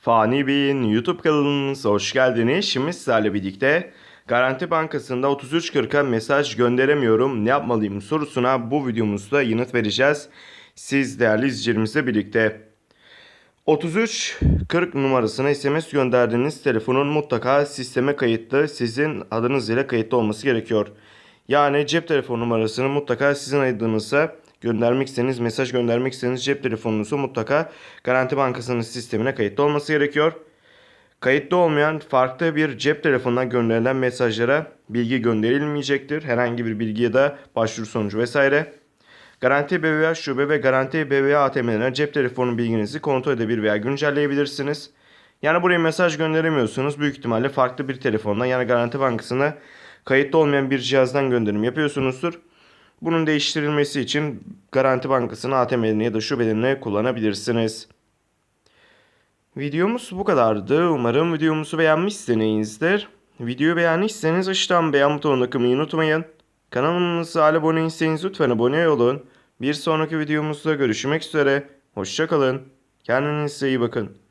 Fani Bey'in YouTube kanalınıza hoş geldiniz. Şimdi sizlerle birlikte Garanti Bankası'nda 3340'a mesaj gönderemiyorum ne yapmalıyım sorusuna bu videomuzda yanıt vereceğiz. Siz değerli izleyicilerimizle birlikte 3340 numarasına SMS gönderdiğiniz telefonun mutlaka sisteme kayıtlı sizin adınız ile kayıtlı olması gerekiyor. Yani cep telefonu numarasını mutlaka sizin adınıza göndermek istediğiniz, mesaj göndermek istediğiniz cep telefonunuzu mutlaka Garanti Bankası'nın sistemine kayıtlı olması gerekiyor. Kayıtlı olmayan farklı bir cep telefonundan gönderilen mesajlara bilgi gönderilmeyecektir. Herhangi bir bilgi ya da başvuru sonucu vesaire. Garanti BBVA şube ve Garanti BBVA ATM'lerine cep telefonu bilginizi kontrol edebilir veya güncelleyebilirsiniz. Yani buraya mesaj gönderemiyorsunuz. Büyük ihtimalle farklı bir telefondan yani Garanti Bankası'na kayıtlı olmayan bir cihazdan gönderim yapıyorsunuzdur. Bunun değiştirilmesi için Garanti Bankası'nın ATM'lerini ya da şubelerini kullanabilirsiniz. Videomuz bu kadardı. Umarım videomuzu beğenmişsinizdir. Videoyu beğendiyseniz aşağıdan beğen butonuna kılmayı unutmayın. Kanalımıza abone değilseniz lütfen abone olun. Bir sonraki videomuzda görüşmek üzere. Hoşçakalın. Kendinize iyi bakın.